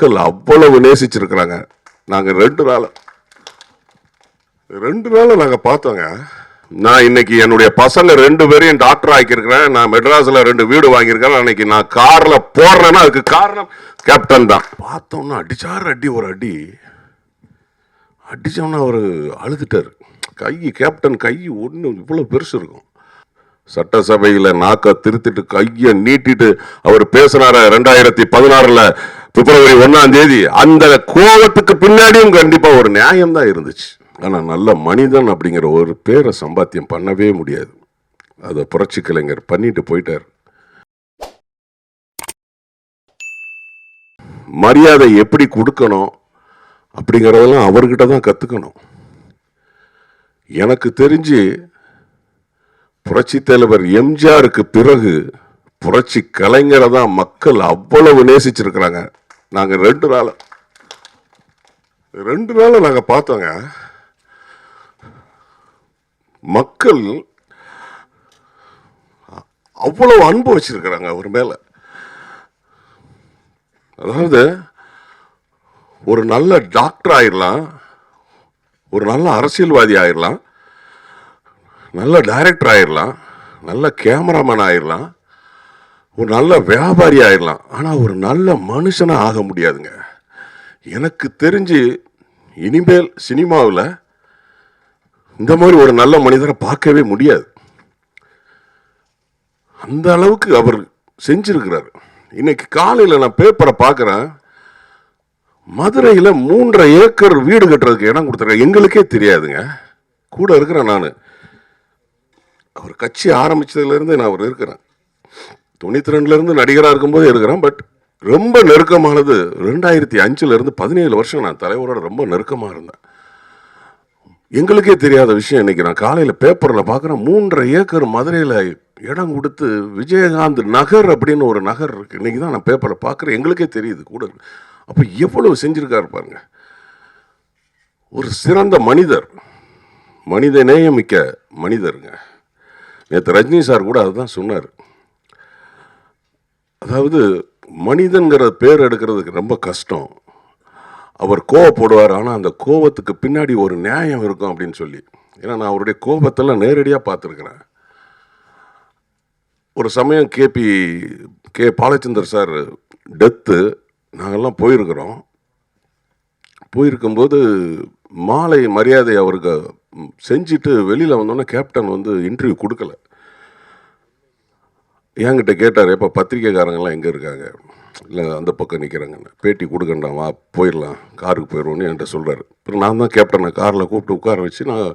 மக்கள் அவ்வளவு நேசிச்சிருக்கிறாங்க. நாங்க ரெண்டு நாள் ரெண்டு நாள் நாங்க பார்த்தோங்க. நான் இன்னைக்கு என்னுடைய பசங்க ரெண்டு பேரையும் டாக்டர் ஆக்கியிருக்கிறேன். நான் மெட்ராஸ்ல ரெண்டு வீடு வாங்கியிருக்கேன். அன்னைக்கு நான் கார்ல போடுறேன்னா அதுக்கு காரணம் கேப்டன் தான். பார்த்தோம்னா அடிச்சார் அடி ஒரு அடி. அடித்தோம்னா அவர் அழுதுட்டார். கை கேப்டன் கை ஒன்று இவ்வளோ பெருசு இருக்கும். சட்டசபையில் நாக்க திருத்திட்டு கையை நீட்டிட்டு அவர் பேசினார. ரெண்டாயிரத்தி பதினாறுல பிப்ரவரி ஒன்னாம் தேதி அந்த கோபத்துக்கு பின்னாடியும் கண்டிப்பா ஒரு நியாயம் தான் இருந்துச்சு. ஆனா நல்ல மனிதன் அப்படிங்கிற ஒரு பேரை சம்பாத்தியம் பண்ணவே முடியாது. அதை புரட்சி கலைஞர் பண்ணிட்டு போயிட்டார். மரியாதை எப்படி கொடுக்கணும் அப்படிங்கிறதெல்லாம் அவர்கிட்ட தான் கற்றுக்கணும் எனக்கு தெரிஞ்சு புரட்சி தலைவர் எம்ஜிஆருக்கு பிறகு புரட்சி கலைஞரை தான் மக்கள் அவ்வளவு நேசிச்சிருக்கிறாங்க. நாங்கள் ரெண்டு நாள். ரெண்டு நாள் நாங்கள் பார்த்தோங்க. மக்கள் அவ்வளவு அன்பு வச்சிருக்கிறாங்க அவர் மேலே. அதாவது ஒரு நல்ல டாக்டர் ஆயிடலாம் ஒரு நல்ல அரசியல்வாதி ஆயிடலாம் நல்ல டைரக்டர் ஆயிடலாம் நல்ல கேமராமேன் ஆயிடலாம் ஒரு நல்ல வியாபாரி ஆயிடலாம். ஆனால் ஒரு நல்ல மனுஷனாக ஆக முடியாதுங்க. எனக்கு தெரிஞ்சு இனிமேல் சினிமாவில் இந்த மாதிரி ஒரு நல்ல மனிதரை பார்க்கவே முடியாது. அந்த அளவுக்கு அவர் செஞ்சிருக்கிறார். இன்னைக்கு காலையில் நான் பேப்பரை பார்க்குறேன். மதுரையில் மூன்றரை ஏக்கர் வீடு கட்டுறதுக்கு இடம் கொடுத்துருக்காரு. எங்களுக்கே தெரியாதுங்க. கூட இருக்கிறேன் நான். அவர் கட்சி ஆரம்பித்ததுலேருந்து நான் அவர் இருக்கிறேன். தொண்ணூற்றி ரெண்டுலேருந்து நடிகராக இருக்கும்போது இருக்கிறேன் பட் ரொம்ப நெருக்கமானது ரெண்டாயிரத்தி அஞ்சுலேருந்து பதினேழு வருஷம் நான் தலைவரோட ரொம்ப நெருக்கமாக இருந்தேன். எங்களுக்கே தெரியாத விஷயம் இன்னைக்கு நான் காலையில் பேப்பரில் பார்க்குறேன் மூன்றரை ஏக்கர் மதுரையில் இடம் கொடுத்து விஜயகாந்த் நகர் அப்படின்னு ஒரு நகர் இருக்கு. இன்னைக்கு தான் நான் பேப்பரில் பார்க்குறேன் எங்களுக்கே தெரியுது கூட. அப்போ எவ்வளவு செஞ்சுருக்காரு பாருங்க. ஒரு சிறந்த மனிதர் மனித நேயமிக்க மனிதருங்க. நேற்று ரஜினி சார் கூட அதுதான் சொன்னார். அதாவது மனிதங்கிற பேர் எடுக்கிறதுக்கு ரொம்ப கஷ்டம். அவர் கோவப்படுவார் ஆனால் அந்த கோவத்துக்கு பின்னாடி ஒரு நியாயம் இருக்கும் அப்படின்னு சொல்லி. ஏன்னா நான் அவருடைய கோபத்தெல்லாம் நேரடியாக பார்த்துருக்குறேன். ஒரு சமயம் K B K. Balachander sir death நாங்கள்லாம் போயிருக்கிறோம். போயிருக்கும்போது மாலை மரியாதை அவருக்கு செஞ்சுட்டு வெளியில் வந்தோன்னே கேப்டன் வந்து இன்டர்வியூ கொடுக்கல. என்கிட்ட கேட்டார் எப்போ பத்திரிக்கைக்காரங்கெல்லாம் எங்கே இருக்காங்க? இல்லை அந்த பக்கம் நிற்கிறாங்கன்னு பேட்டி கொடுக்கண்டா வா போயிடலாம் காருக்கு போயிடுவோன்னு என்கிட்ட சொல்கிறாரு அப்புறம் நான் தான் கேப்டனை காரில் கூப்பிட்டு உட்கார வச்சு நான்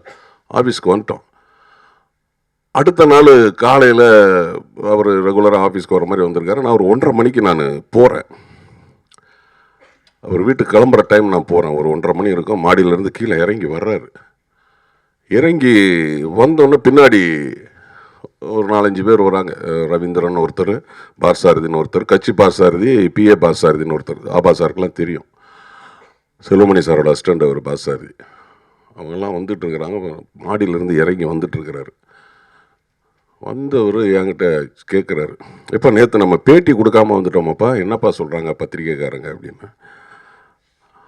ஆஃபீஸ்க்கு வந்துட்டோம். அடுத்த நாள் காலையில் அவர் ரெகுலராக ஆஃபீஸ்க்கு வர மாதிரி வந்திருக்காரு. நான் ஒரு ஒன்றரை மணிக்கு நான் போகிறேன் அவர் வீட்டுக்கு கிளம்புற டைம் நான் போகிறேன் ஒரு ஒன்றரை மணி இருக்கும். மாடியிலேருந்து கீழே இறங்கி வர்றாரு. இறங்கி வந்தோடனே பின்னாடி ஒரு நாலஞ்சு பேர் வராங்க. ரவீந்திரன் ஒருத்தர் பார்சாரதின்னு ஒருத்தர் கட்சி பார்சாரதி பிஏ பார்சாரதின்னு ஒருத்தர். ஆபா சாருக்கெல்லாம் தெரியும். செல்வமணி சாரோட அசிஸ்டண்ட் அவர் பார்சாரதி. அவங்கெல்லாம் வந்துட்டுருக்குறாங்க. மாடியிலேருந்து இறங்கி வந்துட்டுருக்கிறாரு. வந்தவர் என்கிட்ட கேட்குறாரு எப்போ நேற்று நம்ம பேட்டி கொடுக்காம வந்துட்டோமாப்பா? என்னப்பா சொல்கிறாங்க பத்திரிக்கைக்காரங்க அப்படின்னு.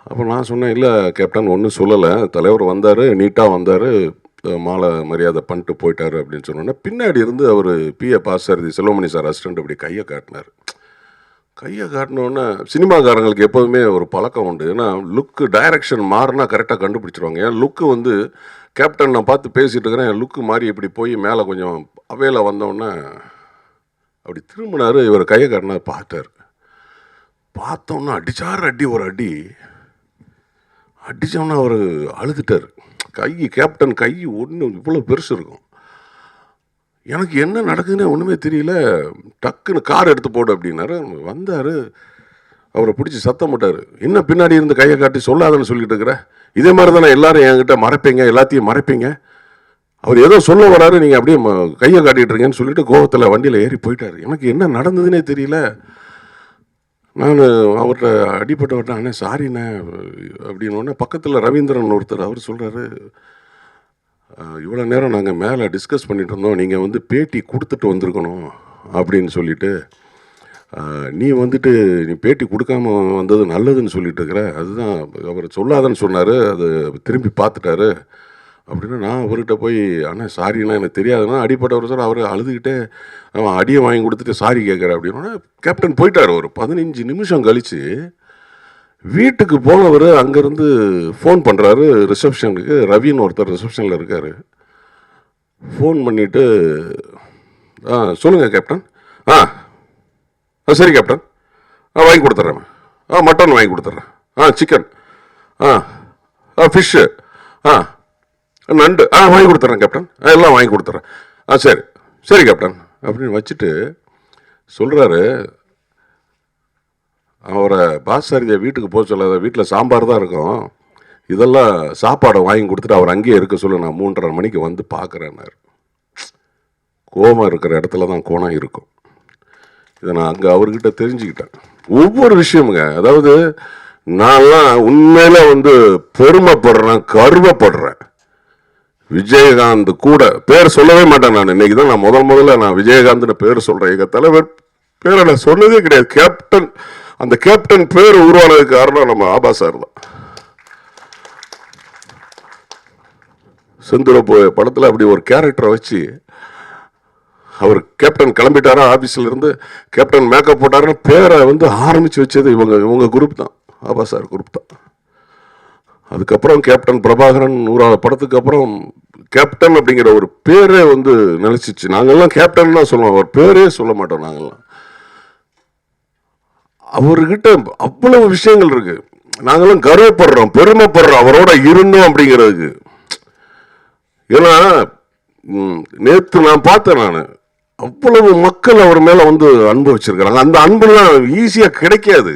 அப்போ நான் சொன்னேன் இல்லை கேப்டன் ஒன்றும் சொல்லலை. தலைவர் வந்தார் நீட்டாக வந்தார். மாலை மரியாதை பண்ணிட்டு போயிட்டாரு அப்படின்னு சொன்னோன்னே பின்னாடி இருந்து அவர் பிஏ பாசாரதி செல்வமணி சார் அசிஸ்டண்ட் அப்படி கையை காட்டினார். கையை காட்டினோன்னே சினிமாக்காரங்களுக்கு எப்போதுமே ஒரு பழக்கம் உண்டு. ஏன்னா லுக்கு டைரக்ஷன் மாறினா கரெக்டாக கண்டுபிடிச்சிருவாங்க. ஏன் லுக்கு வந்து கேப்டன் நான் பார்த்து பேசிகிட்டு இருக்கிறேன் என் லுக்கு மாறி இப்படி போய் மேலே கொஞ்சம் அவையில் வந்தோடனே அப்படி திரும்பினார் இவர் கையை காட்டினா பார்த்தார். பார்த்தோன்னா அடிச்சார் அடி ஒரு அடி. அடித்தோன்னா அவர் அழுதுட்டார். கை கேப்டன் கை ஒன்று இவ்வளோ பெருசு இருக்கும். எனக்கு என்ன நடக்குதுன்னு ஒன்றுமே தெரியல. டக்குன்னு கார் எடுத்து போடு அப்படின்னாரு. வந்தார். அவரை பிடிச்சி சத்தம் போட்டார். என்ன பின்னாடி இருந்து கையை காட்டி சொல்லாதன்னு சொல்லிட்டு இருக்கிற? இதே மாதிரி தானே எல்லாரும் என்கிட்ட மறைப்பீங்க எல்லாத்தையும் மறைப்பீங்க. அவர் ஏதோ சொல்ல வராரு நீங்கள் அப்படியே ம- கையை காட்டிட்டு இருக்கீங்கன்னு சொல்லிட்டு கோவத்தில் வண்டியில் ஏறி போயிட்டார். எனக்கு என்ன நடந்ததுன்னே தெரியல. நான் அவர்கிட்ட அடிபட்டவர்கிட்ட அண்ணே சாரிண்ணே அப்படின்னோடனே பக்கத்தில் ரவீந்திரன் ஒருத்தர் அவர் சொல்கிறாரு இவ்வளோ நேரம் நாங்கள் மேலே டிஸ்கஸ் பண்ணிட்டு இருந்தோம். நீங்கள் வந்து பேட்டி கொடுத்துட்டு வந்திருக்கணும் அப்படின்னு சொல்லிட்டு நீ வந்துட்டு நீ பேட்டி கொடுக்காம வந்தது நல்லதுன்னு சொல்லிட்டு இருக்கிற. அதுதான் அவர் சொல்லாதன்னு சொன்னார். அது திரும்பி பார்த்துட்டாரு. அப்படின்னா நான் அவர்கிட்ட போய் ஆனால் சாரிண்ணா எனக்கு தெரியாதுன்னா அடிப்பட்டவர் சார் அவர் அழுதுகிட்டே அவன் அடியை வாங்கி கொடுத்துட்டு சாரி கேட்குற அப்படின்னா கேப்டன் போயிட்டார். ஒரு பதினஞ்சு நிமிஷம் கழித்து வீட்டுக்கு போனவர் அங்கேருந்து ஃபோன் பண்ணுறாரு. ரிசப்ஷனுக்கு ரவின்னு ஒருத்தர் ரிசப்ஷனில் இருக்கார். ஃபோன் பண்ணிவிட்டு ஆ சொல்லுங்கள் கேப்டன். ஆ ஆ சரி கேப்டன். ஆ வாங்கி கொடுத்துட்றேன். ஆ மட்டன் வாங்கி கொடுத்துட்றேன். ஆ சிக்கன். ஆ ஆ ஃபிஷ்ஷு. ஆ நண்டு. ஆ வாங்கி கொடுத்துட்றேன் கேப்டன் ஆ எல்லாம் வாங்கி கொடுத்துட்றேன் ஆ சரி. சரி கேப்டன் அப்படின்னு வச்சுட்டு சொல்கிறாரு அவரை பாசாரியை வீட்டுக்கு போக சொல்லாத வீட்டில் சாம்பார் தான் இருக்கும். இதெல்லாம் சாப்பாடை வாங்கி கொடுத்துட்டு அவர் அங்கேயே இருக்க சொல்லி நான் மூன்றரை மணிக்கு வந்து பார்க்குறேன்னாரு கோபம் இருக்கிற இடத்துல தான் கோணம் இருக்கும். இதை நான் அங்கே அவர்கிட்ட தெரிஞ்சுக்கிட்டேன். ஒவ்வொரு விஷயமுங்க. அதாவது நான்லாம் உண்மையில் வந்து பெருமைப்படுறேன் கருவப்படுறேன். விஜயகாந்த் கூட பேர் சொல்லவே மாட்டேன் நான். இன்னைக்கு தான் நான் முதல் முதல்ல நான் விஜயகாந்த்னு பேர் சொல்கிறேன் எங்கள் தலைவர் பேரை நான் சொன்னதே கிடையாது. கேப்டன் அந்த கேப்டன் பேர் உருவானதுக்கு காரணம் நம்ம ஆபா சார் தான். செந்துர படத்தில் அப்படி ஒரு கேரக்டரை வச்சு அவர் கேப்டன் கிளம்பிட்டாரா ஆஃபீஸில் இருந்து கேப்டன் மேக்கப் போட்டாருன்னு பேரை வந்து ஆரம்பித்து வச்சது இவங்க இவங்க குரூப் தான். ஆபா சார் குரூப் தான். அதுக்கப்புறம் கேப்டன் பிரபாகரன் நூறாவது படத்துக்கு அப்புறம் கேப்டன் அப்படிங்கிற ஒரு பேரே வந்து நிலைச்சிச்சு. நாங்கள்லாம் கேப்டன் தான் சொல்லுவோம். அவர் பேரே சொல்ல மாட்டோம் நாங்கள்லாம் அவர்கிட்ட அவ்வளவு விஷயங்கள் இருக்கு. நாங்களும் கர்வப்படுறோம் பெருமைப்படுறோம் அவரோட இருந்தோம் அப்படிங்கிறதுக்கு. ஏன்னா நேற்று நான் பார்த்தேன் நான். அவ்வளவு மக்கள் அவர் மேலே வந்து அன்பு வச்சிருக்கிறாங்க. அந்த அன்புலாம் ஈஸியாக கிடைக்காது.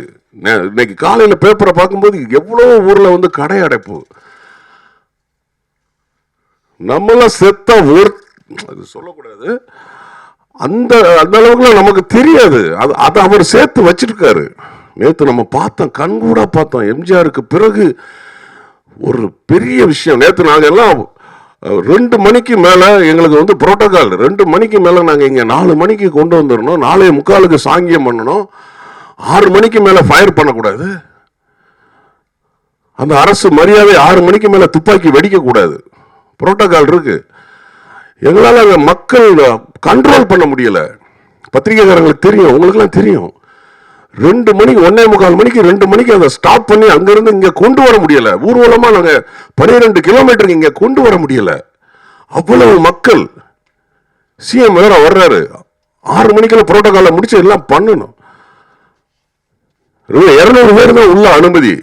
இன்னைக்கு காலையில் பேப்பரை பார்க்கும்போது எவ்வளோ ஊரில் வந்து கடை அடைப்பு. நம்மளாம் செத்த ஒரு அது சொல்லக்கூடாது. அந்த அந்த அளவுக்குலாம் நமக்கு தெரியாது. அது அதை அவர் சேர்த்து வச்சிருக்காரு. நேற்று நம்ம பார்த்தோம் கண்கூட பார்த்தோம். எம்ஜிஆருக்கு பிறகு ஒரு பெரிய விஷயம். நேற்று நாங்கள் எல்லாம் ரெண்டு மணிக்கு மேலே எங்களுக்கு வந்து புரோட்டோகால். ரெண்டு மணிக்கு மேலே நாங்கள் இங்கே நாலு மணிக்கு கொண்டு வந்துடணும். நாலே முக்காலுக்கு சாங்கியம் பண்ணணும். ஆறு மணிக்கு மேலே ஃபயர் பண்ணக்கூடாது. அந்த அரசு மரியாதை ஆறு மணிக்கு மேலே துப்பாக்கி வெடிக்கக்கூடாது. புரோட்டோகால் இருக்கு. எங்களால் அங்கே மக்கள் கண்ட்ரோல் பண்ண முடியலை. பத்திரிகைக்காரங்களுக்கு தெரியும் உங்களுக்குலாம் தெரியும். ரெண்டு மணிக்கு ஒன்னே முக்கால் மணிக்கு ரெண்டு மணிக்கு அதை ஸ்டாப் பண்ணி அங்கேருந்து இங்கே கொண்டு வர முடியலை. ஊர்வலமாக நாங்கள் பனிரெண்டு கிலோமீட்டருக்கு இங்கே கொண்டு வர முடியலை. அவ்வளவு மக்கள். சிஎம் வேற வர்றாரு. ஆறு மணிக்கெல்லாம் புரோட்டோகால முடிச்சு எல்லாம் பண்ணணும். இருநூறு பேர் தான் உள்ள அனுமதி.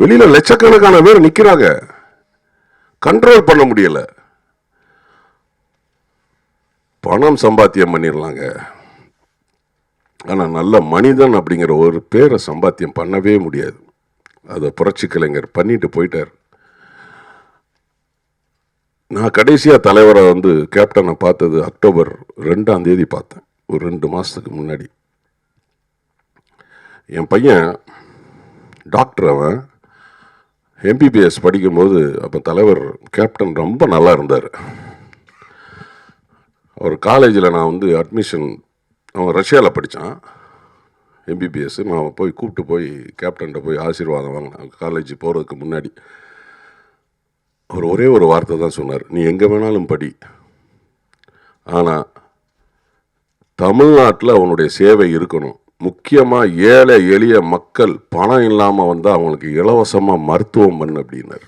வெளியில் லட்சக்கணக்கான பேர் நிற்கிறாங்க கண்ட்ரோல் பண்ண முடியல. பணம் சம்பாத்தியம் பண்ணிடலாங்க. ஆனால் நல்ல மனிதன் அப்படிங்கிற ஒரு பேரை சம்பாத்தியம் பண்ணவே முடியாது. அதை புரட்சி கலைஞர் பண்ணிட்டு போயிட்டார். நான் கடைசியாக தலைவரை வந்து கேப்டனை பார்த்தது அக்டோபர் ரெண்டாம் தேதி பார்த்தேன். ஒரு ரெண்டு மாதத்துக்கு முன்னாடி. என் பையன் டாக்டர் அவன். எம்பிபிஎஸ் படிக்கும்போது அப்போ தலைவர் கேப்டன் ரொம்ப நல்லா இருந்தார். அவர் காலேஜில் நான் வந்து அட்மிஷன் அவன் ரஷ்யாவில் படித்தான் எம்பிபிஎஸ் நான் போய் கூப்பிட்டு போய் கேப்டன்கிட்ட போய் ஆசீர்வாதம் வாங்கினேன். காலேஜ் போகிறதுக்கு முன்னாடி. அவர் ஒரே ஒரு வார்த்தை தான் சொன்னார். நீ எங்கே வேணாலும் படி. ஆனால் தமிழ்நாட்டில் அவனுடைய சேவை இருக்கணும். முக்கியமாக ஏழை எளிய மக்கள் பணம் இல்லாமல் வந்தால் அவங்களுக்கு இலவசமாக மருத்துவம் பண்ணு அப்படின்னார்.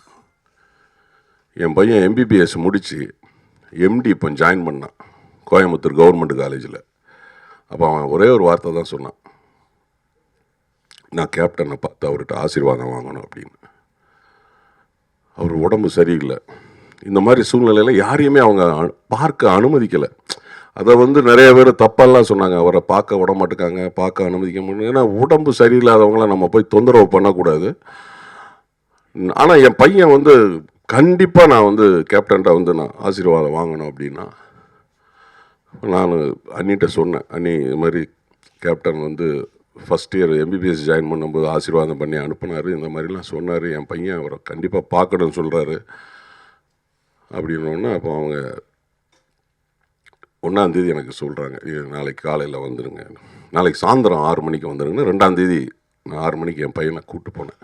என் பையன் எம்பிபிஎஸ் முடித்து எம்டி இப்போ ஜாயின் பண்ணான் கோயம்புத்தூர் கவர்மெண்ட் காலேஜில் அப்போ அவன் ஒரே ஒரு வார்த்தை தான் சொன்னான். நான் கேப்டனை பார்த்து அவர்கிட்ட ஆசீர்வாதம் வாங்கணும் அப்படின்னு. அவர் உடம்பு சரியில்லை. இந்த மாதிரி சூழ்நிலையில் யாரையுமே அவங்க பார்க்க அனுமதிக்கலை. அதை வந்து நிறைய பேர் தப்பெல்லாம் சொன்னாங்க. அவரை பார்க்க விட மாட்டேங்காங்க பார்க்க அனுமதிக்க முடியும் ஏன்னா உடம்பு சரியில்லாதவங்கள நம்ம போய் தொந்தரவு பண்ணக்கூடாது. ஆனால் என் பையன் வந்து கண்டிப்பாக நான் வந்து கேப்டன்ட்ட வந்து நான் ஆசீர்வாதம் வாங்கணும் அப்படின்னா நான் அண்ணிட்ட சொன்னேன். அண்ணி இது மாதிரி கேப்டன் வந்து ஃபஸ்ட் இயர் எம்பிபிஎஸ் ஜாயின் பண்ணும்போது ஆசீர்வாதம் பண்ணி அனுப்புனார். இந்த மாதிரிலாம் சொன்னார். என் பையன் அவரை கண்டிப்பாக பார்க்கணும்னு சொல்கிறாரு அப்படின்னோடனே அப்போ அவங்க ஒன்றாந்தேதி எனக்கு சொல்கிறாங்க நாளைக்கு காலையில் வந்துடுங்க நாளைக்கு சாயந்தரம் ஆறு மணிக்கு வந்துடுங்கன்னு ரெண்டாம் தேதி நான் ஆறு மணிக்கு என் பையனை கூப்பிட்டு போனேன்.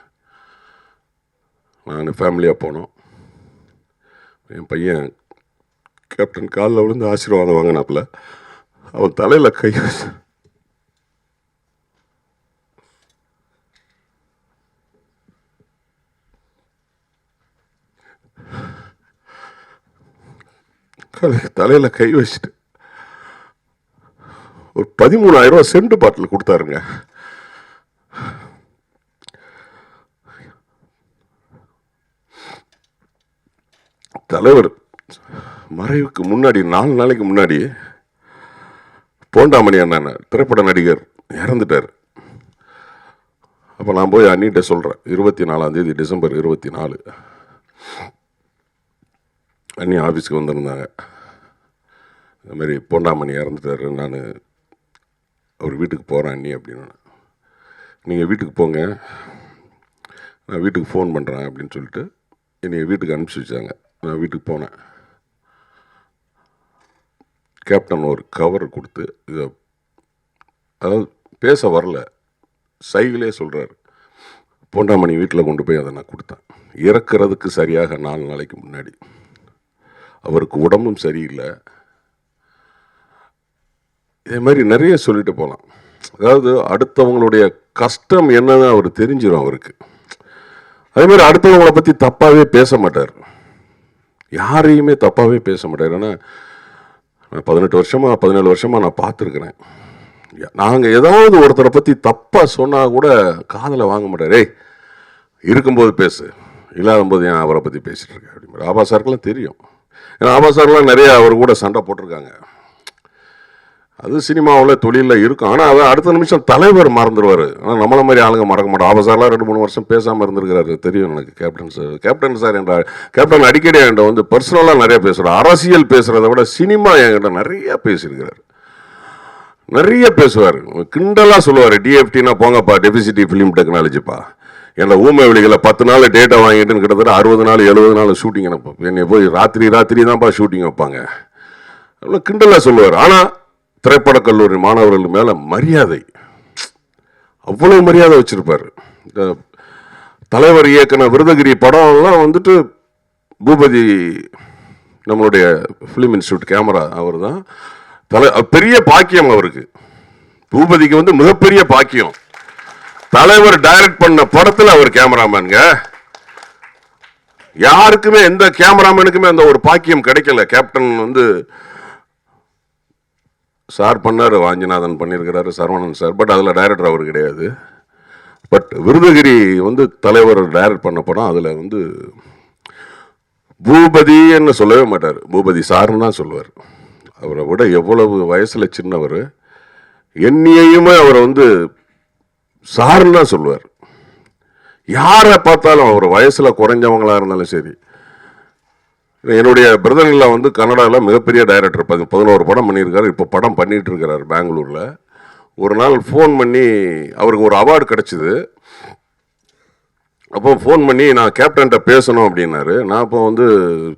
நான் ஃபேமிலியாக போனோம். என் பையன் கேப்டன் காலில் விழுந்து ஆசீர்வாதம் வாங்கினாப்புல. அவன் தலையில் கை தலையில் கை வச்சுட்டு ஒரு பதிமூணாயிரம் ரூபா சென்ட் பாட்டில் கொடுத்தாருங்க. தலைவர் மறைவுக்கு முன்னாடி நாலு நாளைக்கு முன்னாடி போண்டாமணி அண்ணன் திரைப்பட நடிகர் இறந்துட்டார். அப்போ நான் போய் அண்ணிட்ட சொல்கிறேன் இருபத்தி நாலாந்தேதி டிசம்பர் இருபத்தி நாலு அண்ணி ஆஃபீஸ்க்கு வந்திருந்தாங்க. இந்த மாதிரி போண்டாமணி இறந்துட்டாரு நான் அவர் வீட்டுக்கு போகிறேன் நீ அப்படின்னு. நீங்கள் வீட்டுக்கு போங்க. நான் வீட்டுக்கு ஃபோன் பண்ணுறேன் அப்படின்னு சொல்லிட்டு என்னை வீட்டுக்கு அனுப்பிச்சி வச்சாங்க. நான் வீட்டுக்கு போனேன். கேப்டன் ஒரு கவர் கொடுத்து இதை அதாவது பேச வரல. சைகிளே சொல்கிறார் பொண்டாமணி வீட்டில் கொண்டு போய் அதை நான் கொடுத்தேன். இறக்கிறதுக்கு சரியாக நாலு நாளைக்கு முன்னாடி. அவருக்கு உடம்பும் சரியில்லை. இதே மாதிரி நிறைய சொல்லிட்டு போகலாம் அதாவது அடுத்தவங்களுடைய கஷ்டம் என்னன்னு அவர் தெரிஞ்சிடும் அவருக்கு. அதே மாதிரி அடுத்தவங்கள பற்றி தப்பாகவே பேச மாட்டார். யாரையுமே தப்பாகவே பேச மாட்டார். ஏன்னா நான் பதினெட்டு வருஷமாக பதினேழு வருஷமாக நான் பார்த்துருக்குறேன். நாங்கள் ஏதாவது ஒருத்தரை பற்றி தப்பாக சொன்னால் கூட காதில் வாங்க மாட்டார். ஏய் இருக்கும்போது பேசு. இல்லாத போது ஏன் அவரை பற்றி பேசிகிட்டு இருக்க? அப்படிங்கிற ஆபா சாருக்கெல்லாம் தெரியும். ஏன்னா ஆபா சார்லாம் நிறையா அவர் கூட சண்டை போட்டிருக்காங்க. அது சினிமாவில் தொழிலில் இருக்கும். ஆனால் அதை அடுத்த நிமிஷம் தலைவர் மறந்துடுவார் ஆனால் நம்மள மாதிரி ஆளுங்க மறக்க மாட்டோம். ஆபா ரெண்டு மூணு வருஷம் பேசாமல் இருந்திருக்கிறாரு. தெரியும் எனக்கு கேப்டன் சார். கேப்டன் சார் என்ற கேப்டன் அடிக்கடி என்கிட்ட வந்து பர்சனலாக நிறையா பேசுகிறார் அரசியல் பேசுகிறத விட சினிமா என்கிட்ட நிறையா பேசியிருக்கிறார். நிறைய பேசுவார். கிண்டலாக சொல்லுவார். டிஎஃப்டினா போங்கப்பா டெபிசிட்டி ஃபிலிம் டெக்னாலஜிப்பா என்னோட ஊமை வெளிகளை பத்து நாள் டேட்டா வாங்கிட்டுன்னு கிட்டத்தட்ட அறுபது நாள் எழுபது நாள் ஷூட்டிங் எனக்கு என்னை போய் ராத்திரி ராத்திரி தான்ப்பா ஷூட்டிங் வைப்பாங்க. அவ்வளோ கிண்டலாக சொல்லுவார். ஆனால் திரைப்படக் கல்லூரி மாணவர்கள் மேலே மரியாதை. அவ்வளோ மரியாதை வச்சிருப்பார். இந்த தலைவர் இயக்குன விருதகிரி படம்லாம் வந்துட்டு பூபதி நம்மளுடைய ஃபிலிம் இன்ஸ்டியூட் கேமரா அவர் தான் தலை பெரிய பாக்கியம் அவருக்கு. பூபதிக்கு வந்து மிகப்பெரிய பாக்கியம். தலைவர் டைரக்ட் பண்ண படத்தில் அவர் கேமராமேனுங்க. யாருக்குமே எந்த கேமராமேனுக்குமே அந்த ஒரு பாக்கியம் கிடைக்கல. கேப்டன் வந்து சார் பண்ணார் வாஞ்சிநாதன் பண்ணியிருக்கிறாரு சரவணன் சார் பட் அதில் டைரக்டர் அவர் கிடையாது. பட் விருதகிரி வந்து தலைவர் டைரக்ட் பண்ண படம் அதில் வந்து பூபதின்னு சொல்லவே மாட்டார். பூபதி சார்னு தான் சொல்லுவார். அவரை விட எவ்வளவு வயசில் சின்னவர் என்னையுமே அவரை வந்து சார்னு தான் சொல்லுவார். யாரை பார்த்தாலும் அவர் வயசில் குறைஞ்சவங்களாக இருந்தாலும் சரி என்னுடைய பிரதர்களில் வந்து கன்னடாவில் மிகப்பெரிய டைரக்டர் பதி பதினோரு படம் பண்ணியிருக்காரு. இப்போ படம் பண்ணிகிட்டு இருக்கிறார் பெங்களூரில். ஒரு நாள் ஃபோன் பண்ணி அவருக்கு ஒரு அவார்டு கிடச்சிது. அப்போ ஃபோன் பண்ணி நான் கேப்டன்கிட்ட பேசணும் அப்படின்னாரு. நான் அப்போ வந்து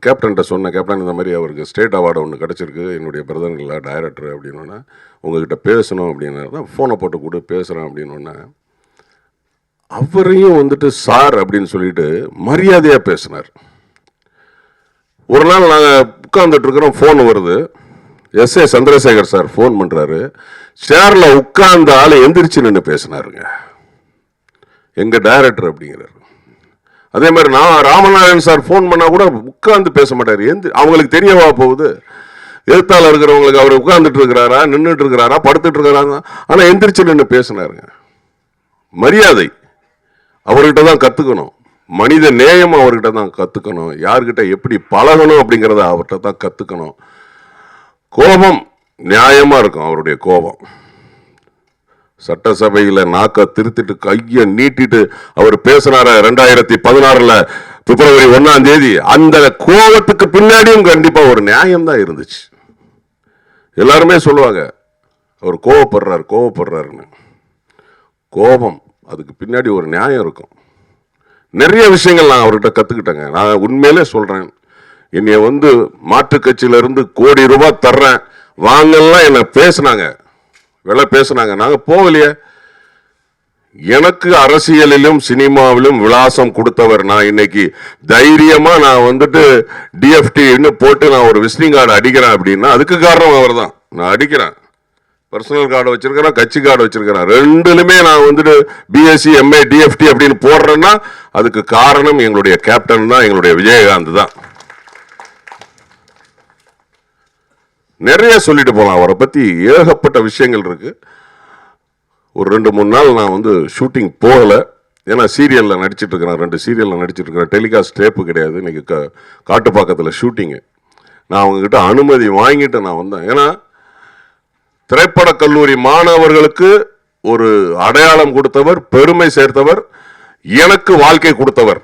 கேப்டன்கிட்ட சொன்னேன் கேப்டன் இந்த மாதிரி அவருக்கு ஸ்டேட் அவார்டு ஒன்று கிடச்சிருக்கு. என்னுடைய பிரதர்களில் டைரக்டர் அப்படின்னோடனே உங்ககிட்ட பேசணும் அப்படின்னாரு. தான் ஃபோனை போட்டு கொடு பேசுகிறேன் அப்படின்னோடனே அவரையும் வந்துட்டு சார் அப்படின்னு சொல்லிட்டு மரியாதையாக பேசினார். ஒரு நாள் நாங்கள் உட்கார்ந்துட்டு இருக்கிறோம் ஃபோன் வருது. S A Chandrasekhar sir phone பண்ணுறாரு சேரில் உட்கார்ந்த ஆள் எந்திரிச்சு நின்று பேசினாருங்க. எங்கள் டைரக்டர் அப்படிங்கிறாரு. அதே மாதிரி நான் ராமநாதன் சார் ஃபோன் பண்ணால் கூட உட்காந்து பேச மாட்டார். எந்த அவங்களுக்கு தெரியவா போகுது. எழுத்தாளர் இருக்கிறவங்களுக்கு அவர் உட்கார்ந்துட்டு இருக்கிறாரா நின்றுட்டு இருக்கிறாரா படுத்துட்டு இருக்கிறாரா ஆனால் எந்திரிச்சு நின்று பேசினாருங்க. மரியாதை. அவர்கிட்ட தான் கற்றுக்கணும் மனித நேயம் அவர்கிட்ட தான் கற்றுக்கணும் யார்கிட்ட எப்படி பழகணும் அப்படிங்கிறத அவர்கிட்ட தான் கற்றுக்கணும் கோபம் நியாயமாக இருக்கும் அவருடைய கோபம். சட்டசபையில் நாக்க திருத்திட்டு கையை நீட்டிட்டு அவர் பேசினார ரெண்டாயிரத்தி பதினாறில் பிப்ரவரி ஒன்றாம் தேதி? அந்த கோபத்துக்கு பின்னாடியும் கண்டிப்பாக ஒரு நியாயம் தான் இருந்துச்சு. எல்லாருமே சொல்லுவாங்க அவர் கோவப்படுறார் கோவப்படுறாருன்னு. கோபம் அதுக்கு பின்னாடி ஒரு நியாயம் இருக்கும். நிறைய விஷயங்கள் நான் அவர்கிட்ட கற்றுக்கிட்டேங்க நான் உண்மையிலே சொல்கிறேன் என்னை வந்து மாற்றுக் கட்சியிலேருந்து கோடி ரூபாய் தர்றேன். வாங்கலாம் என்னை பேசுனாங்க. விலை பேசுனாங்க. நாங்கள் போகலையே. எனக்கு அரசியலிலும் சினிமாவிலும் விலாசம் கொடுத்தவர் நான் இன்னைக்கு. தைரியமாக நான் வந்துட்டு டிஎஃப்டின்னு போட்டு நான் ஒரு விசிட்டிங் கார்டு அடிக்கிறேன் அப்படின்னா அதுக்கு காரணம் அவர் தான் நான் அடிக்கிறேன். பர்சனல் கார்டு வச்சிருக்கிறேன் கட்சி கார்டு வச்சிருக்கிறேன். ரெண்டுலுமே நான் வந்துட்டு பிஎஸ்சி எம்ஏ டிஎஃப்டி அப்படின்னு போடுறேன்னா அதுக்கு காரணம் எங்களுடைய கேப்டன் தான் எங்களுடைய விஜயகாந்த் தான். நிறைய சொல்லிட்டு போகலாம் அவரை பத்தி ஏகப்பட்ட விஷயங்கள் இருக்கு. ஒரு ரெண்டு மூணு நாள் நான் வந்து ஷூட்டிங் போகல. ஏன்னா சீரியலில் நடிச்சிட்டு இருக்கிறேன். ரெண்டு சீரியலில் நடிச்சிட்டு இருக்கிறேன். டெலிகாஸ்ட் டேப்பு கிடையாது. இன்னைக்கு க காட்டுப்பாக்கத்தில் ஷூட்டிங்கு நான் அவங்கக்கிட்ட அனுமதி வாங்கிட்டு நான் வந்தேன். ஏன்னா திரைப்படக் கல்லூரி மாணவர்களுக்கு ஒரு அடையாளம் கொடுத்தவர் பெருமை சேர்த்தவர் எனக்கு வாழ்க்கை கொடுத்தவர்.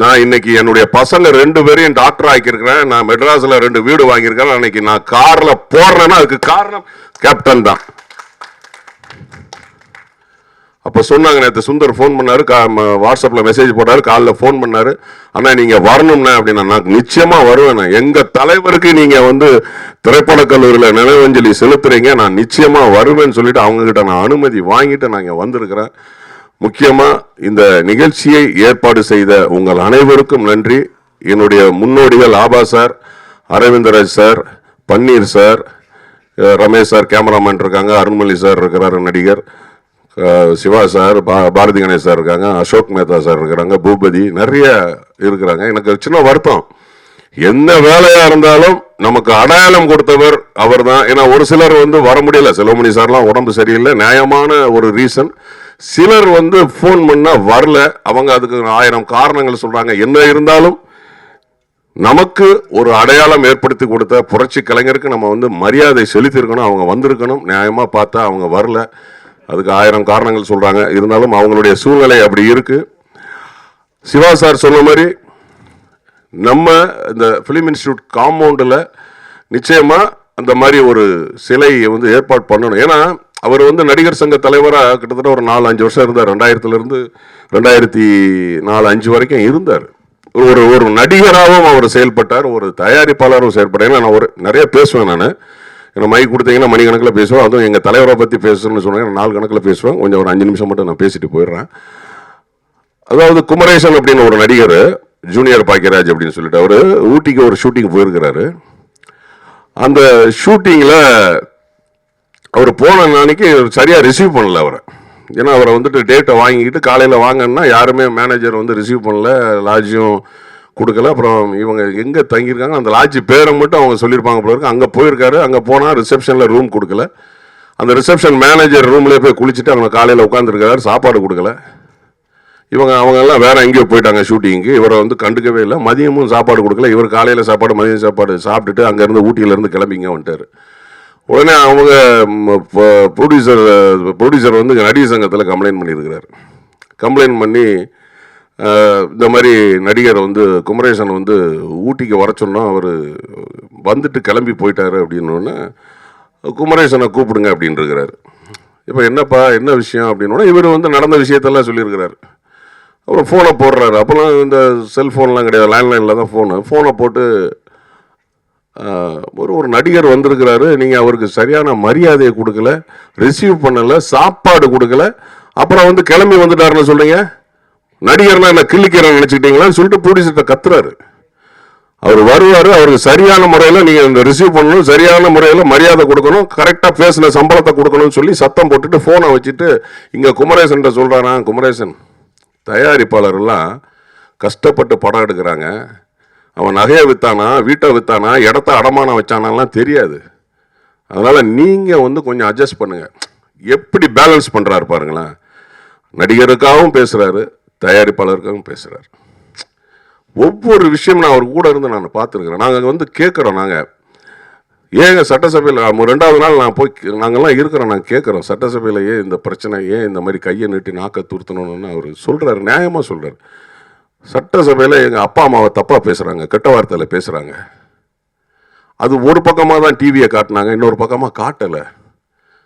நான் இன்னைக்கு என்னுடைய பசங்க ரெண்டு பேரையும் டாக்டர் ஆக்கியிருக்கிறேன். நான் மெட்ராஸில் ரெண்டு வீடு வாங்கியிருக்கேன் அன்னைக்கு நான் காரில் போடுறேன்னா அதுக்கு காரணம் கேப்டன் தான். அப்போ சொன்னாங்க நேற்று சுந்தர் ஃபோன் பண்ணார் கா வாட்ஸ்அப்பில் மெசேஜ் போட்டார் காலில் ஃபோன் பண்ணார். ஆனால் நீங்கள் வரணும்னா அப்படின்னா நான் நிச்சயமாக வருவேன் எங்கள் தலைவருக்கு நீங்கள் வந்து திரைப்படக் கல்லூரியில் நினைவஞ்சலி செலுத்துறீங்க நான் நிச்சயமாக வருவேன்னு சொல்லிட்டு அவங்கக்கிட்ட நான் அனுமதி வாங்கிட்டு நான் இங்கே வந்திருக்கிறேன். முக்கியமாக இந்த நிகழ்ச்சியை ஏற்பாடு செய்த உங்கள் அனைவருக்கும் நன்றி. என்னுடைய முன்னோடிகள் Aba sir Aravindraj sir Panneer sir Ramesh sir cameraman இருக்காங்க அருண்மொழி சார் இருக்கிறாரு நடிகர். சிவா சார் பா- பாரதி கணேஷ் சார் இருக்காங்க அசோக் மேத்தா சார் இருக்கிறாங்க பூபதி நிறைய இருக்கிறாங்க. எனக்கு சின்ன வருத்தம். என்ன வேலையாக இருந்தாலும் நமக்கு அடையாளம் கொடுத்தவர் அவர் தான் ஏன்னா ஒரு சிலர் வந்து வர முடியல. செல்வமணி சார்லாம் உடம்பு சரியில்லை. நியாயமான ஒரு ரீசன். சிலர் வந்து ஃபோன் பண்ணால் வரல. அவங்க அதுக்கு ஆயிரம் காரணங்கள் சொல்கிறாங்க என்ன இருந்தாலும் நமக்கு ஒரு அடையாளம் ஏற்படுத்தி கொடுத்த புரட்சி கலைஞருக்கு நம்ம வந்து மரியாதை செலுத்தியிருக்கணும். அவங்க வந்திருக்கணும். நியாயமாக பார்த்தா அவங்க வரல. அதுக்கு ஆயிரம் காரணங்கள் சொல்கிறாங்க இருந்தாலும் அவங்களுடைய சூழ்நிலை அப்படி இருக்குது சிவா சார் சொன்ன மாதிரி நம்ம இந்த ஃபிலிம் இன்ஸ்டியூட் காம்பவுண்டில் நிச்சயமாக அந்த மாதிரி ஒரு சிலையை வந்து ஏற்பாடு பண்ணணும். ஏன்னா அவர் வந்து நடிகர் சங்க தலைவராக கிட்டத்தட்ட ஒரு நாலு அஞ்சு வருஷம் இருந்தார். ரெண்டாயிரத்துலேருந்து ரெண்டாயிரத்தி நாலு அஞ்சு வரைக்கும் இருந்தார். ஒரு ஒரு நடிகராகவும் அவர் செயல்பட்டார். ஒரு தயாரிப்பாளரும் செயல்பட்டார். ஏன்னா நான் ஒரு நிறைய பேசுவேன் நான். எனக்கு மைக் கொடுத்தீங்கன்னா மணிக்கணக்கில் பேசுவேன். அதுவும் எங்கள் தலைவரை பற்றி பேசணும்னு சொன்னாங்க நாலு கணக்கில் பேசுவேன். கொஞ்சம் ஒரு அஞ்சு நிமிஷம் மட்டும் நான் பேசிட்டு போயிடுறேன். அதாவது குமரேசன் அப்படின்னு ஒரு நடிகர் ஜூனியர் பாக்கியராஜ் அப்படின்னு சொல்லிட்டு அவர் ஊட்டிக்கு ஒரு ஷூட்டிங் போயிருக்கிறாரு. அந்த ஷூட்டிங்கில் அவர் போன அன்னைக்கு சரியாக ரிசீவ் பண்ணல அவரை. ஏன்னா அவரை வந்துட்டு டேட்டை வாங்கிக்கிட்டு காலையில் வாங்கன்னா யாருமே மேனேஜர் வந்து ரிசீவ் பண்ணல. லாட்ஜும் கொடுக்கல. அப்புறம் இவங்க எங்கே தங்கியிருக்காங்க அந்த லாட்ஜி பேரை மட்டும் அவங்க சொல்லியிருப்பாங்க போல இருக்கு. அங்கே போயிருக்காரு. அங்கே போனால் ரிசப்ஷனில் ரூம் கொடுக்கல. அந்த ரிசப்ஷன் மேனேஜர் ரூம்லேயே போய் குளிச்சுட்டு அவங்க காலையில் உட்காந்துருக்காரு சாப்பாடு கொடுக்கல. இவங்க அவங்க எல்லாம் வேற எங்கேயோ போயிட்டாங்க ஷூட்டிங்க்கு இவரை வந்து கண்டுக்கவே இல்லை. மதியமும் சாப்பாடு கொடுக்கல. இவர் காலையில் சாப்பாடு மதியம் சாப்பாடு சாப்பிட்டுட்டு அங்கேருந்து ஊட்டியிலேருந்து கிளம்பிங்க வந்துட்டார். உடனே அவங்க ப்ரொடியூசர் ப்ரொடியூசர் வந்து நடிகர் சங்கத்தில் கம்ப்ளைண்ட் பண்ணியிருக்கிறார். கம்ப்ளைண்ட் பண்ணி இந்த மாதிரி நடிகர் வந்து குமரேசன் வந்து ஊட்டிக்கு வர சொன்னோம் அவர் வந்துட்டு கிளம்பி போயிட்டாரு அப்படின்னோடனே குமரேசனை கூப்பிடுங்க அப்படின்ட்டுருக்கிறார் இப்போ என்னப்பா என்ன விஷயம் அப்படின்னோட இவர் வந்து நடந்த விஷயத்தெல்லாம் சொல்லியிருக்கிறார். அப்புறம் ஃபோனை போடுறாரு. அப்போல்லாம் இந்த செல்ஃபோன்லாம் கிடையாது. லேண்ட்லைனில் தான் ஃபோனு ஃபோனை போட்டு ஒரு ஒரு நடிகர் வந்திருக்கிறாரு. நீங்கள் அவருக்கு சரியான மரியாதையை கொடுக்கல ரிசீவ் பண்ணலை சாப்பாடு கொடுக்கல அப்புறம் வந்து கிளம்பி வந்துட்டாருன்னு சொல்கிறீங்க நடிகர்னா என்ன கிள்ளிக்கிறேன்னு நினச்சிக்கிட்டீங்களான்னு சொல்லிட்டு ப்ரொடியூசர்கிட்ட கத்துறாரு. அவர் வருவார் அவருக்கு சரியான முறையில் நீங்கள் இந்த ரிசீவ் பண்ணணும் சரியான முறையில் மரியாதை கொடுக்கணும் கரெக்டாக பேசின சம்பளத்தை கொடுக்கணும்னு சொல்லி சத்தம் போட்டுட்டு ஃபோனை வச்சுட்டு இங்கே குமரேசன்ட்ட சொல்கிறானா குமரேசன்? தயாரிப்பாளர்லாம் கஷ்டப்பட்டு படம் எடுக்கிறாங்க. அவன் நகையை வித்தானா வீட்டை வித்தானா இடத்த அடமானம் வச்சானாலாம் தெரியாது. அதனால் நீங்கள் வந்து கொஞ்சம் அட்ஜஸ்ட் பண்ணுங்கள் எப்படி பேலன்ஸ் பண்ணுறாரு பாருங்களேன். நடிகருக்காகவும் பேசுகிறாரு தயாரிப்பாளருக்காகவும் பேசுகிறார் ஒவ்வொரு விஷயம் நான் அவர் கூட இருந்து நான் பார்த்துருக்குறேன். நாங்கள் வந்து கேட்குறோம் நாங்கள் ஏங்க சட்டசபையில் ரெண்டாவது நாள் நான் போய் நாங்கள்லாம் இருக்கிறோம் நாங்கள் கேட்குறோம். சட்டசபையில் ஏன் இந்த பிரச்சனை ஏன் இந்த மாதிரி கையை நீட்டி நாக்க துருத்தணும்னு அவர் சொல்கிறாரு நியாயமாக சொல்கிறார் சட்டசபையில் எங்கள் அப்பா அம்மாவை தப்பாக பேசுகிறாங்க கெட்ட வார்த்தையில் பேசுகிறாங்க அது ஒரு பக்கமாக தான் டிவியை காட்டினாங்க இன்னொரு பக்கமாக காட்டலை.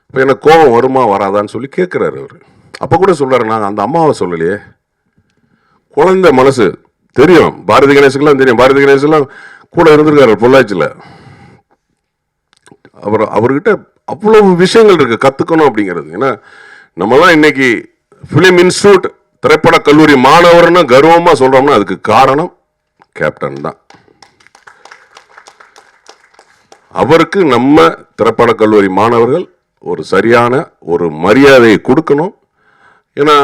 இப்போ எனக்கு கோபம் வருமா வராதான்னு சொல்லி கேட்குறாரு அவர். அப்போ கூட சொல்கிறாரு நாங்கள் அந்த அம்மாவை சொல்லலையே. குழந்தை மனசு. தெரியும். பாரதி கணேசுக்கெல்லாம் தெரியும். பாரதி கணேசெல்லாம் கூட இருந்திருக்காரு பொள்ளாச்சியில். அவர் அவர்கிட்ட அவ்வளவு விஷயங்கள் இருக்கு. கற்றுக்கணும் அப்படிங்கிறது. ஏன்னா நம்மலாம் இன்னைக்கு ஃபிலிம் இன்ஸ்டியூட் திரைப்பட கல்லூரி மாணவர்னு கர்வமாக சொல்கிறோம்னா அதுக்கு காரணம் கேப்டன் தான். அவருக்கு நம்ம திரைப்பட கல்லூரி மாணவர்கள் ஒரு சரியான ஒரு மரியாதையை கொடுக்கணும். ஏன்னா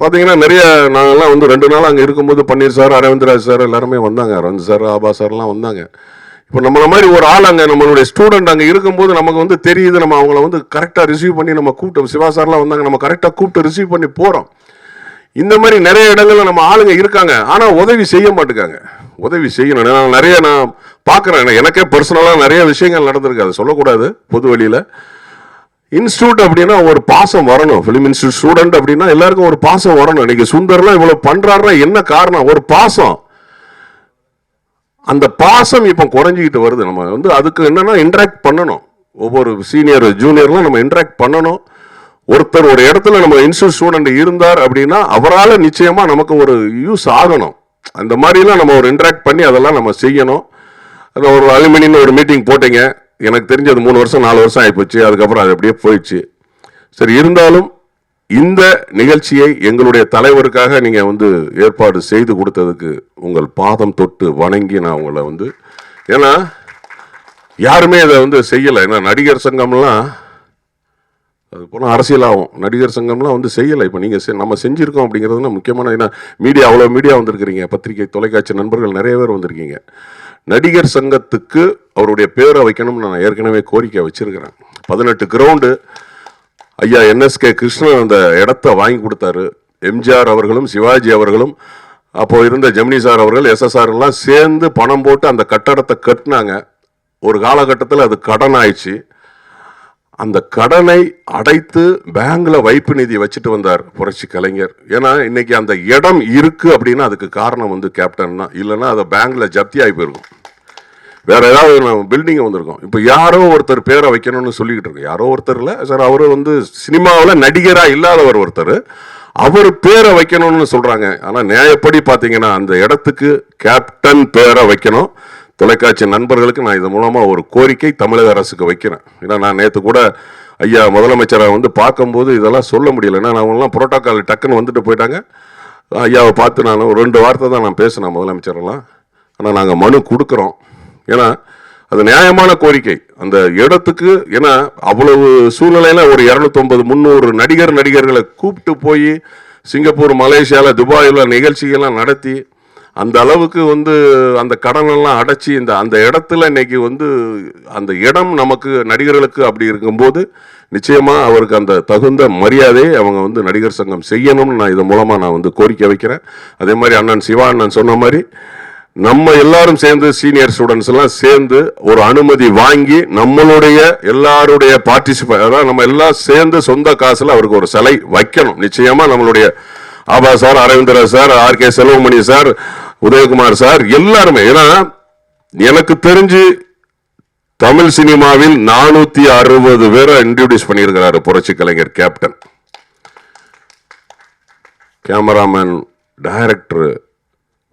பார்த்தீங்கன்னா நிறைய நாங்கள்லாம் வந்து ரெண்டு நாள் அங்கே இருக்கும்போது பன்னீர் சார் அரவிந்தராஜ் சார் எல்லாருமே வந்தாங்க. அரவிந்த் சார் ஆபா சார்லாம் வந்தாங்க. இப்போ நம்மள மாதிரி ஒரு ஆள் அங்கே நம்மளுடைய ஸ்டூடெண்ட் அங்கே இருக்கும்போது நமக்கு வந்து தெரியுது. நம்ம அவங்கள வந்து கரெக்டாக ரிசீவ் பண்ணி நம்ம கூப்பிட்டு சிவா சார்லாம் வந்தாங்க. நம்ம கரெக்டாக கூப்பிட்டு ரிசீவ் பண்ணி போகிறோம் இந்த மாதிரி நிறைய இடங்களில் நம்ம ஆளுங்க இருக்காங்க. ஆனால் உதவி செய்ய மாட்டேங்காங்க உதவி செய்யணும். நான் நிறைய நான் பார்க்குறேன் எனக்கே பர்சனலாக நிறைய விஷயங்கள் நடந்திருக்கு. அதை சொல்லக்கூடாது. பொது வழியில். இன்ஸ்டியூட் அப்படின்னா ஒரு பாசம் வரணும். ஃபிலிம் இன்ஸ்டியூட் ஸ்டூடெண்ட் அப்படின்னா எல்லாருக்கும் ஒரு பாசம் வரணும். இன்னைக்கு சுந்தர்லாம் இவ்வளோ பண்ணுறாருன்னா என்ன காரணம்? ஒரு பாசம். அந்த பாசம் இப்போ குறைஞ்சிக்கிட்டு வருது. நம்ம வந்து அதுக்கு என்னென்னா இன்ட்ராக்ட் பண்ணணும். ஒவ்வொரு சீனியர் ஜூனியர்லாம் நம்ம இன்ட்ராக்ட் பண்ணணும். ஒருத்தர் ஒரு இடத்துல நம்ம இன்ஸ்டியூட் ஸ்டூடெண்ட் இருந்தார் அப்படின்னா அவரால் நிச்சயமாக நமக்கு ஒரு யூஸ் ஆகணும். அந்த மாதிரிலாம் நம்ம ஒரு இன்ட்ராக்ட் பண்ணி அதெல்லாம் நம்ம செய்யணும். அது ஒரு அலுமினின்னு ஒரு மீட்டிங் போட்டிங்க. எனக்கு தெரிஞ்சு அது மூணு வருஷம் நாலு வருஷம் ஆகிப்போச்சு அதுக்கப்புறம் அது அப்படியே போயிடுச்சு. சரி இருந்தாலும் இந்த நிகழ்ச்சியை எங்களுடைய தலைவருக்காக நீங்கள் வந்து ஏற்பாடு செய்து கொடுத்ததுக்கு உங்கள் பாதம் தொட்டு வணங்கி நான் உங்களை வந்து ஏன்னா யாருமே இதை வந்து செய்யலை. ஏன்னா நடிகர் சங்கம்லாம் அது போனால் அரசியலாகும் நடிகர் சங்கம்லாம் வந்து செய்யலை. இப்போ நீங்கள் நம்ம செஞ்சுருக்கோம் அப்படிங்கிறது முக்கியமான ஏன்னா மீடியா அவ்வளோ மீடியா வந்திருக்கிறீங்க. பத்திரிகை தொலைக்காட்சி நண்பர்கள் நிறைய பேர் வந்திருக்கீங்க. நடிகர் சங்கத்துக்கு அவருடைய பேரை வைக்கணும்னு நான் ஏற்கனவே கோரிக்கை வச்சிருக்கிறேன். பதினெட்டு கிரவுண்டு ஐயா என்எஸ்கே கிருஷ்ணன் அந்த இடத்த வாங்கி கொடுத்தாரு. எம்ஜிஆர் அவர்களும் சிவாஜி அவர்களும் அப்போ இருந்த ஜெமினி சார் அவர்கள் எஸ்எஸ்ஆர் எல்லாம் சேர்ந்து பணம் போட்டு அந்த கட்டடத்தை கட்டினாங்க. ஒரு காலகட்டத்தில் அது கடன் ஆயிடுச்சு அந்த கடனை அடைத்து பேங்க்ல வைப்பு நிதி வச்சுட்டு வந்தார் புரட்சி கலைஞர். ஏன்னா இன்னைக்கு அந்த இடம் இருக்கு அப்படின்னா அதுக்கு காரணம் வந்து கேப்டன் தான். இல்லைன்னா அதை பேங்க்ல ஜப்தி ஆகி போயிருக்கும். வேற ஏதாவது பில்டிங் வந்திருக்கோம். இப்போ யாரோ ஒருத்தர் பேரை வைக்கணும்னு சொல்லிக்கிட்டு இருக்கோம் யாரோ ஒருத்தர் இல்லை. சார் அவர் வந்து சினிமாவில் நடிகராக இல்லாதவர் ஒருத்தர். அவர் பேரை வைக்கணும்னு சொல்கிறாங்க ஆனால் நியாயப்படி பார்த்தீங்கன்னா அந்த இடத்துக்கு கேப்டன் பேரை வைக்கணும். தொலைக்காட்சி நண்பர்களுக்கு நான் இது மூலமாக ஒரு கோரிக்கை தமிழக அரசுக்கு வைக்கிறேன். ஏன்னா நான் நேற்று கூட ஐயா முதலமைச்சரை வந்து பார்க்கும்போது இதெல்லாம் சொல்ல முடியல. ஏன்னா அவங்களாம் புரோட்டோக்கால் டக்குன்னு வந்துட்டு போயிட்டாங்க. ஐயாவை பார்த்து நான் ஒரு ரெண்டு வார்த்தை தான் நான் பேசினேன் முதலமைச்சரெல்லாம். ஆனால் நாங்கள் மனு கொடுக்குறோம். ஏன்னா அது நியாயமான கோரிக்கை. அந்த இடத்துக்கு ஏன்னா அவ்வளவு சூழ்நிலையில் ஒரு இரநூத்தொம்பது முந்நூறு நடிகர் நடிகர்களை கூப்பிட்டு போய் சிங்கப்பூர் மலேசியாவில் துபாயில் நிகழ்ச்சிகள்லாம் நடத்தி அந்த அளவுக்கு வந்து அந்த கடனெல்லாம் அடைச்சி இந்த அந்த இடத்துல இன்னைக்கு வந்து அந்த இடம் நமக்கு நடிகர்களுக்கு அப்படி இருக்கும்போது நிச்சயமாக அவருக்கு அந்த தகுந்த மரியாதையை அவங்க வந்து நடிகர் சங்கம் செய்யணும்னு நான் இதன் மூலமாக நான் வந்து கோரிக்கை வைக்கிறேன். அதே மாதிரி அண்ணன் சிவா அண்ணன் சொன்ன மாதிரி நம்ம எல்லாரும் சேர்ந்து சீனியர் ஸ்டூடெண்ட்ஸ் எல்லாம் சேர்ந்து ஒரு அனுமதி வாங்கி நம்மளுடைய எல்லாருடைய பார்ட்டிசிபே அதாவது நம்ம எல்லாம் சேர்ந்து சொந்த காசில் அவருக்கு ஒரு சிலை வைக்கணும். நிச்சயமாக நம்மளுடைய Aba sir அரவிந்தரா sir R K Selvamani sir Udhayakumar sir எல்லாருமே. ஏன்னா எனக்கு தெரிஞ்சு தமிழ் சினிமாவில் நானூத்தி அறுபது பேரை இன்ட்ரடியூஸ் பண்ணியிருக்கிறாரு புரட்சி கலைஞர் கேப்டன் கேமராமேன் டைரக்டர்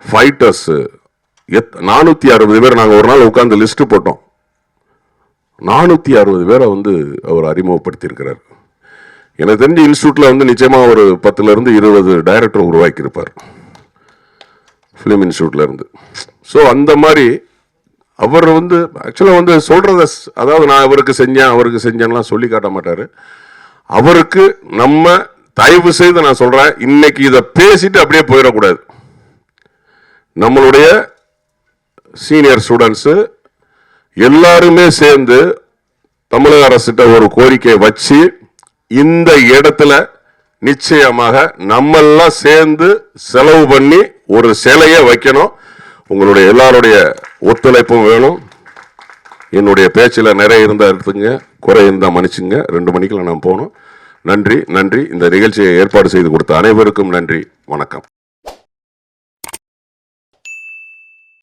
ஃபைட்டர்ஸ் நானூத்தி அறுபது பேர் நாங்கள் ஒரு நாள் உட்காந்து லிஸ்ட் போட்டோம். நானூத்தி அறுபது பேரை வந்து அவர் அறிமுகப்படுத்தியிருக்கிறார். எனக்கு தெரிஞ்ச இன்ஸ்டியூட்டில் வந்து நிச்சயமாக ஒரு பத்துலேருந்து இருபது டைரக்டர் உருவாக்கியிருப்பார். ஃபிலிம் இன்ஸ்டியூட்லேருந்து ஸோ அந்த மாதிரி அவர் வந்து ஆக்சுவலாக வந்து சொல்கிறத அதாவது நான் இவருக்கு செஞ்சேன் அவருக்கு செஞ்சேன்லாம் சொல்லி காட்ட மாட்டார். அவருக்கு நம்ம தயவு செய்து நான் சொல்கிறேன் இன்னைக்கு இதை பேசிட்டு அப்படியே போயிடக்கூடாது. நம்மளுடைய சீனியர் ஸ்டூடெண்ட்ஸு எல்லாருமே சேர்ந்து தமிழக அரசிட்ட ஒரு கோரிக்கை வச்சு இந்த இடத்துல நிச்சயமாக நம்மெல்லாம் சேர்ந்து செலவு பண்ணி ஒரு சிலையை வைக்கணும். உங்களுடைய எல்லாருடைய ஒத்துழைப்பும் வேணும். என்னுடைய பேச்சில் நிறைய இருந்தால் எடுத்துங்க குறை இருந்தால் மன்னிச்சுங்க. ரெண்டு மணிக்கெல்லாம் நான் போகணும். நன்றி நன்றி. இந்த நிகழ்ச்சியை ஏற்பாடு செய்து கொடுத்த அனைவருக்கும் நன்றி. வணக்கம்.